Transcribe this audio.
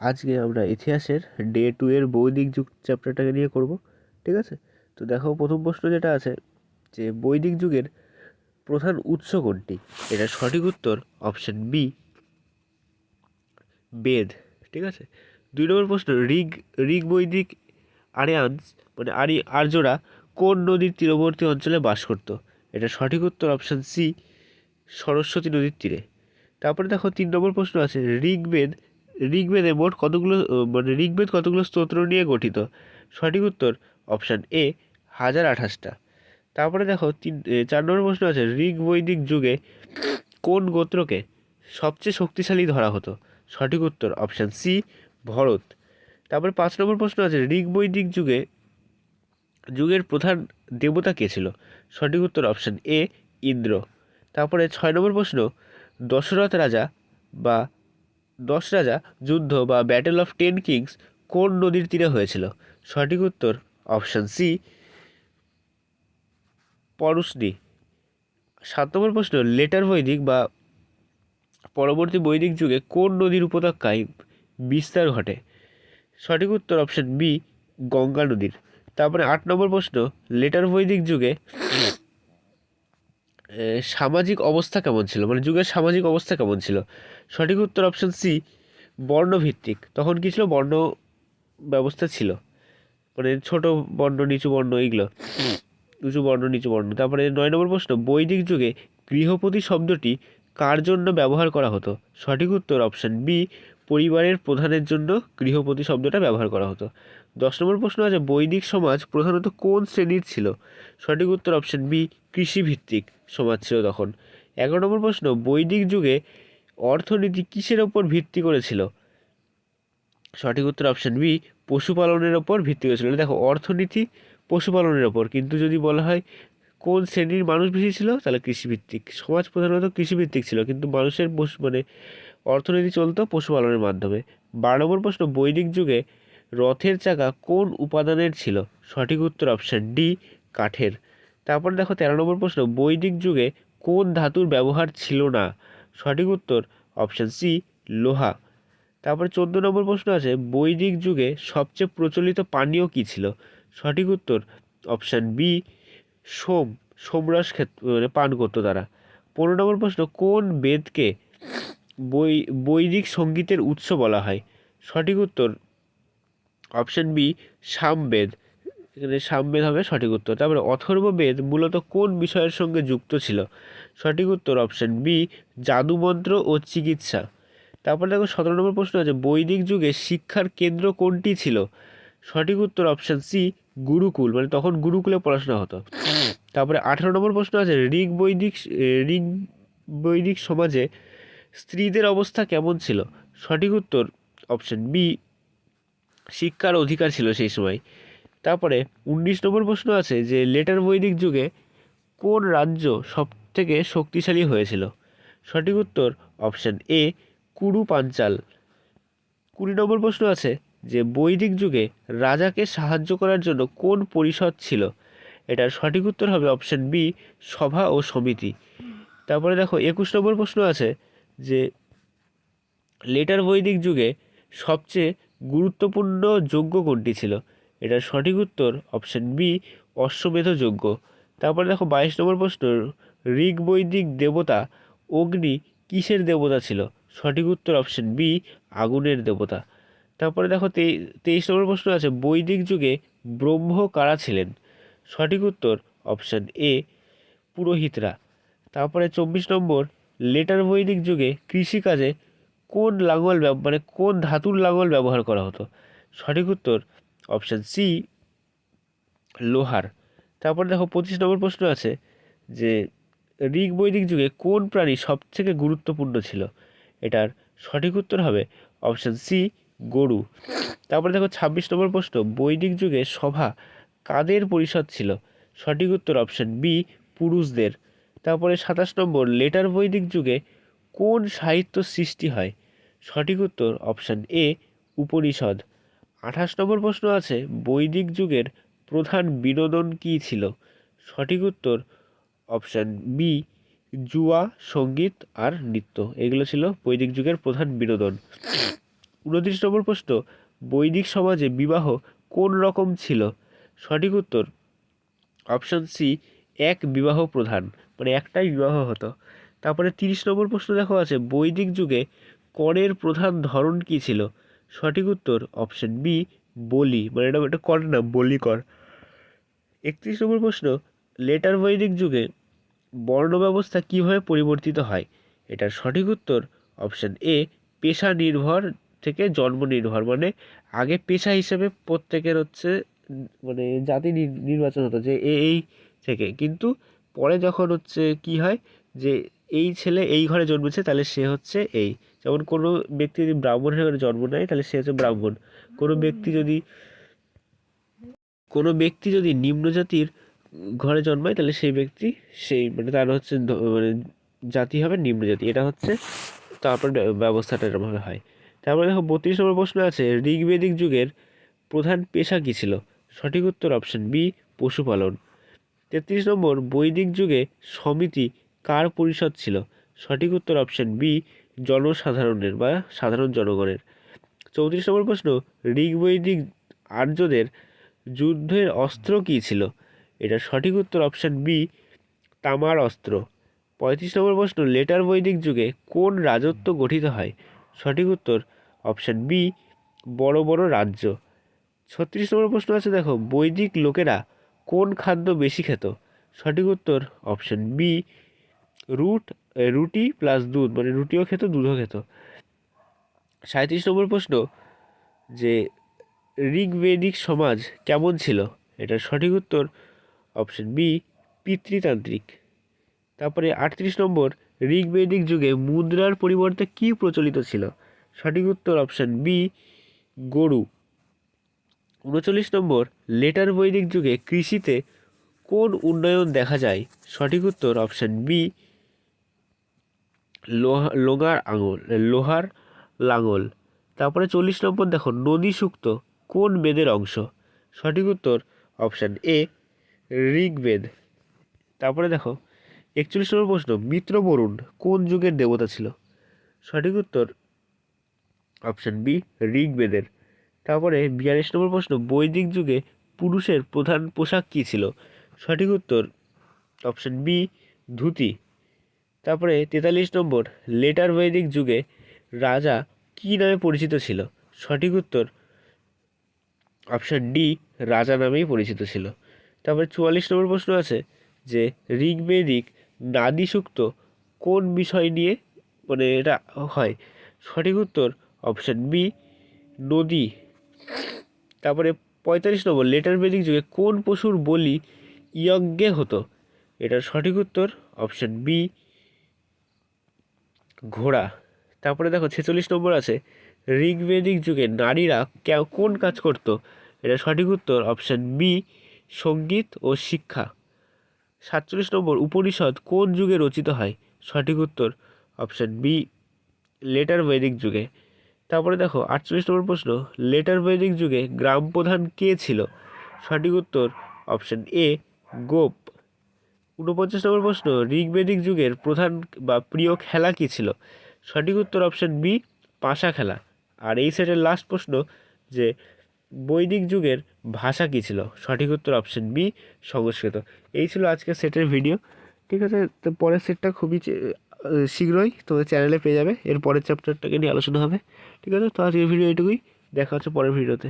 আজকে আমরা ইতিহাসের ডে টু এর বৈদিক যুগ চ্যাপ্টারটাকে নিয়ে করব, ঠিক আছে? তো দেখো, প্রথম প্রশ্ন যেটা আছে যে বৈদিক যুগের প্রধান উৎস কোনটি? এটা সঠিক উত্তর অপশন বি বেদ, ঠিক আছে? দুই নম্বর প্রশ্ন, ঋগ ঋগ বৈদিক আরিয়ানস মানে আরি, আর্যরা কোন নদীর তীরবর্তী অঞ্চলে বাস করতো? এটা সঠিক উত্তর অপশান সি সরস্বতী নদীর তীরে। তারপরে দেখো, তিন নম্বর প্রশ্ন আছে, ঋগ্বেদ ঋগ্বেদে মোট কতগুলো মানে ঋগ্বেদ কতগুলো স্তোত্র নিয়ে গঠিত? সঠিক উত্তর অপশান এ হাজার আঠাশটা। তারপরে দেখো, তিন চার নম্বর প্রশ্ন আছে, ঋগ বৈদিক যুগে কোন গোত্রকে সবচেয়ে শক্তিশালী ধরা হতো? সঠিক উত্তর অপশান সি ভরত। তারপরে পাঁচ নম্বর প্রশ্ন আছে, ঋগ বৈদিক যুগে, যুগের প্রধান দেবতা কে ছিল? সঠিক উত্তর অপশান এ ইন্দ্র। তারপরে ছয় নম্বর প্রশ্ন, দশরথ রাজা বা দশ রাজা যুদ্ধ বা ব্যাটেল অফ টেন কিংস কোন নদীর তীরে হয়েছিল? সঠিক উত্তর অপশান সি পরশনি। সাত নম্বর প্রশ্ন লেটার বৈদিক বা পরবর্তী বৈদিক যুগে কোন নদীর উপত্যকায় বিস্তার ঘটে? সঠিক উত্তর অপশান বি গঙ্গা নদীর। তারপরে আট নম্বর প্রশ্ন লেটার বৈদিক যুগে সামাজিক অবস্থা কেমন ছিল? মানে যুগের সামাজিক অবস্থা কেমন ছিল? সঠিক উত্তর অপশন সি বর্ণভিত্তিক। তখন কী ছিল? বর্ণ ব্যবস্থা ছিল। মানে ছোট বর্ণ, নিচু বর্ণ, এইগুলো। উঁচু বর্ণ, নিচু বর্ণ। তারপরে নয় নম্বর প্রশ্ন, বৈদিক যুগে গৃহপতি শব্দটি কার জন্য ব্যবহার করা হতো? সঠিক উত্তর অপশন বি পরিবারের প্রধানের জন্য গৃহপতি শব্দটা ব্যবহার করা হতো। দশ নম্বর প্রশ্ন আছে, বৈদিক সমাজ প্রধানত কোন শ্রেণির ছিল? সঠিক উত্তর অপশন বি কৃষিভিত্তিক সমাজ ছিল তখন। এগারো নম্বর প্রশ্ন, বৈদিক যুগে অর্থনীতি কিসের ওপর ভিত্তি করেছিল? সঠিক উত্তর অপশান বি পশুপালনের ওপর ভিত্তি করেছিল। দেখো, অর্থনীতি পশুপালনের ওপর, কিন্তু যদি বলা হয় কোন শ্রেণির মানুষ বেশি ছিল, তাহলে কৃষিভিত্তিক। সমাজ প্রধানত কৃষিভিত্তিক ছিল, কিন্তু মানুষের পশু মানে অর্থনীতি চলতো পশুপালনের মাধ্যমে। বারো নম্বর প্রশ্ন, বৈদিক যুগে রথের চাকা কোন উপাদানের ছিল? সঠিক উত্তর অপশান ডি কাঠের। তারপর দেখো তেরো নম্বর প্রশ্ন, বৈদিক যুগে কোন ধাতুর ব্যবহার ছিল না? সঠিক উত্তর অপশান সি লোহা। তারপরে চোদ্দ নম্বর প্রশ্ন আছে, বৈদিক যুগে সবচেয়ে প্রচলিত পানীয় কী ছিল? সঠিক উত্তর অপশান বি সোম। সোমরস ক্ষেত মানে পান করতো তারা। পনেরো নম্বর প্রশ্ন, কোন বেদকে বৈ, বৈদিক সঙ্গীতের উৎস বলা হয়? সঠিক উত্তর অপশান বি সামবেদ। এখানে সামবেদ হবে সঠিক উত্তর। তারপরে অথর্ববেদ মূলত কোন বিষয়ের সঙ্গে যুক্ত ছিল? সঠিক উত্তর অপশান বি জাদুমন্ত্র ও চিকিৎসা। তারপরে দেখো সতেরো নম্বর প্রশ্ন আছে, বৈদিক যুগে শিক্ষার কেন্দ্র কোনটি ছিল? সঠিক উত্তর অপশান সি গুরুকুল। মানে তখন গুরুকুলে পড়াশোনা হতো। তারপরে আঠারো নম্বর প্রশ্ন আছে, ঋগ বৈদিক ঋগ বৈদিক সমাজে স্ত্রীদের অবস্থা কেমন ছিল? সঠিক উত্তর অপশান বি শিক্ষার অধিকার ছিল সেই সময়। তারপরে উনিশ নম্বর প্রশ্ন আছে যে লেটার বৈদিক যুগে কোন রাজ্য সব থেকে শক্তিশালী হয়েছিল? সঠিক উত্তর অপশান এ কুরু পাঞ্চাল কুড়ি নম্বর প্রশ্ন আছে যে বৈদিক যুগে রাজাকে সাহায্য করার জন্য কোন পরিষদ ছিল? এটার সঠিক উত্তর হবে অপশান বি, সভা ও সমিতি। তারপরে দেখো একুশ নম্বর প্রশ্ন আছে যে লেটার বৈদিক যুগে সবচেয়ে গুরুত্বপূর্ণ যজ্ঞ কোনটি ছিল? এটার সঠিক উত্তর অপশান বি অশ্বমেধ যজ্ঞ তারপরে দেখো বাইশ নম্বর প্রশ্ন ঋগ বৈদিক দেবতা অগ্নি কিসের দেবতা ছিল? সঠিক উত্তর অপশান বি আগুনের দেবতা। তারপরে দেখো তেই তেইশ নম্বর প্রশ্ন আছে, বৈদিক যুগে ব্রহ্ম কারা ছিলেন? সঠিক উত্তর অপশান এ পুরোহিতরা। তারপরে চব্বিশ নম্বর লেটার বৈদিক যুগে কৃষিকাজে কোন লাঙল মানে কোন ধাতুর লাঙল ব্যবহার করা হতো? সঠিক উত্তর অপশান সি, লোহার। তারপর দেখো পঁচিশ নম্বর প্রশ্ন আছে যে, ঋগ বৈদিক যুগে কোন প্রাণী সবথেকে গুরুত্বপূর্ণ ছিল? এটার সঠিক উত্তর হবে অপশান সি, গরু। তারপরে দেখো ছাব্বিশ নম্বর প্রশ্ন, বৈদিক যুগে সভা কাদের পরিষদ ছিল? সঠিক উত্তর অপশান বি, পুরুষদের। তারপরে সাতাশ নম্বর, লেটার বৈদিক যুগে কোন সাহিত্য সৃষ্টি হয়? সঠিক উত্তর অপশান এ, উপনিষদ। আঠাশ নম্বর প্রশ্ন আছে, বৈদিক যুগের প্রধান বিনোদন কী ছিল? সঠিক উত্তর অপশান বি, জুয়া, সংগীত আর নৃত্য। এগুলো ছিল বৈদিক যুগের প্রধান বিনোদন। উনত্রিশ নম্বর প্রশ্ন, বৈদিক সমাজে বিবাহ কোন রকম ছিল? সঠিক উত্তর অপশান সি, এক বিবাহ প্রধান মানে একটাই বিবাহ হতো। তারপরে তিরিশ নম্বর প্রশ্ন দেখো আছে, বৈদিক যুগে করের প্রধান ধরন কী ছিল? সঠিক উত্তর অপশন বি বলি। মানে এটা একটা কর না, বলি কর। একত্রিশ নম্বর প্রশ্ন লেটার বৈদিক যুগে বর্ণ ব্যবস্থা কীভাবে পরিবর্তিত হয়? এটার সঠিক উত্তর অপশান এ পেশা নির্ভর থেকে জন্ম নির্ভর। মানে আগে পেশা হিসেবে প্রত্যেকের হচ্ছে মানে জাতি নির- নির্বাচন হতো যে এই থেকে। কিন্তু পরে যখন হচ্ছে কি হয় যে এই ছেলে এই ঘরে জন্মেছে, তাহলে সে হচ্ছে এই। যেমন কোনো ব্যক্তি যদি ব্রাহ্মণের ঘরে জন্ম নেয়, তাহলে সে হচ্ছে ব্রাহ্মণ। কোনো ব্যক্তি যদি, কোনো ব্যক্তি যদি নিম্ন জাতির ঘরে জন্মায়, তাহলে সেই ব্যক্তি সেই মানে তার হচ্ছে মানে জাতি হবে নিম্ন জাতি। এটা হচ্ছে তারপর ব্য- ব্যবস্থাটা এরকমভাবে হয়। তারপরে দেখো বত্রিশ নম্বর প্রশ্ন আছে, ঋগ্বেদিক যুগের প্রধান পেশা কী ছিল? সঠিক উত্তর অপশন বি, পশুপালন। তেত্রিশ নম্বর বৈদিক যুগে সমিতি কার পরিষদ ছিল? সঠিক উত্তর অপশন বি, জনসাধারণের বা সাধারণ জনগণের। চৌত্রিশ নম্বর প্রশ্ন, ঋগ্বৈদিক আর্যদের যুদ্ধের অস্ত্র কী ছিল? এটা সঠিক উত্তর অপশান বি, তামার অস্ত্র। পঁয়ত্রিশ নম্বর প্রশ্ন লেটার বৈদিক যুগে কোন রাজত্ব গঠিত হয়? সঠিক উত্তর অপশন বি, বড় বড় রাজ্য। ছত্রিশ নম্বর প্রশ্ন আছে, দেখো, বৈদিক লোকেরা কোন খাদ্য বেশি খেত? সঠিক উত্তর অপশন বি রুট রুটি প্লাস দুধ মানে রুটিও খেত, দুধও খেত। সাঁত্রিশ নম্বর প্রশ্ন, যে ঋগ্বেদিক সমাজ কেমন ছিল? এটার সঠিক উত্তর অপশন বি পিতৃতান্ত্রিক। তারপরে আটত্রিশ নম্বর, ঋগ্বেদিক যুগে মুদ্রার পরিবর্তে কী প্রচলিত ছিল? সঠিক উত্তর অপশন বি গরু। উনচল্লিশ নম্বর, লেটার বৈদিক যুগে কৃষিতে কোন উন্নয়ন দেখা যায়? সঠিক উত্তর অপশন বি লোহা, লোগার আঙুল, লোহার লাঙল। তারপরে চল্লিশ নম্বর দেখো, নদী সুক্ত, কোন বেদের অংশ? সঠিক উত্তর, অপশান এ, ঋগ্বেদ। তারপরে দেখো, একচল্লিশ নম্বর প্রশ্ন, মিত্র বরুণ কোন যুগের দেবতা ছিল? সঠিক উত্তর, অপশান বি, ঋগ্বেদের। তারপরে বিয়াল্লিশ নম্বর প্রশ্ন, বৈদিক যুগে পুরুষের প্রধান পোশাক কী ছিল? সঠিক উত্তর, অপশান বি, ধুতি। তারপরে তেতাল্লিশ নম্বর, লেটার বৈদিক যুগে রাজা কী নামে পরিচিত ছিল? সঠিক উত্তর অপশান ডি রাজা নামেই পরিচিত ছিল। তারপরে চুয়াল্লিশ নম্বর প্রশ্ন আছে যে, ঋগ্বেদিক নাদিসুক্ত কোন বিষয় নিয়ে মানে এটা হয়? সঠিক উত্তর অপশান বি নদী। তারপরে পঁয়তাল্লিশ নম্বর, লেটার বেদিক যুগে কোন পশুর বলি ইয়জ্ঞে হতো? এটার সঠিক উত্তর অপশান বি ঘোড়া। তারপরে দেখো, ছেচল্লিশ নম্বর আছে। ঋগ্বেদিক যুগে নারীরা কোন কাজ করতো? এটা সঠিক উত্তর অপশান বি সংগীত ও শিক্ষা। সাতচল্লিশ নম্বর উপনিষদ কোন যুগে রচিত হয়? সঠিক উত্তর অপশান বি লেটার বৈদিক যুগে। তারপরে দেখো, আটচল্লিশ নম্বর প্রশ্ন লেটার বৈদিক যুগে গ্রাম প্রধান কে ছিল? সঠিক উত্তর অপশান এ গোপ। ঊনপঞ্চাশ নম্বর প্রশ্ন, ঋগ্বেদিক যুগের প্রধান বা প্রিয় খেলা কী ছিল? সঠিক উত্তর অপশান বি পাশা খেলা। আর এই সেটের লাস্ট প্রশ্ন যে, বৈদিক যুগের ভাষা কী ছিল? সঠিক উত্তর অপশান বি সংস্কৃত। এই ছিল আজকের সেটের ভিডিও ঠিক আছে? তো পরের সেটটা খুবই শীঘ্রই তোমাদের চ্যানেলে পেয়ে যাবে। এর পরের চ্যাপ্টারটাকে নিয়ে আলোচনা হবে। ঠিক আছে? তো আজকের ভিডিও এটুকুই দেখা হচ্ছে পরের ভিডিওতে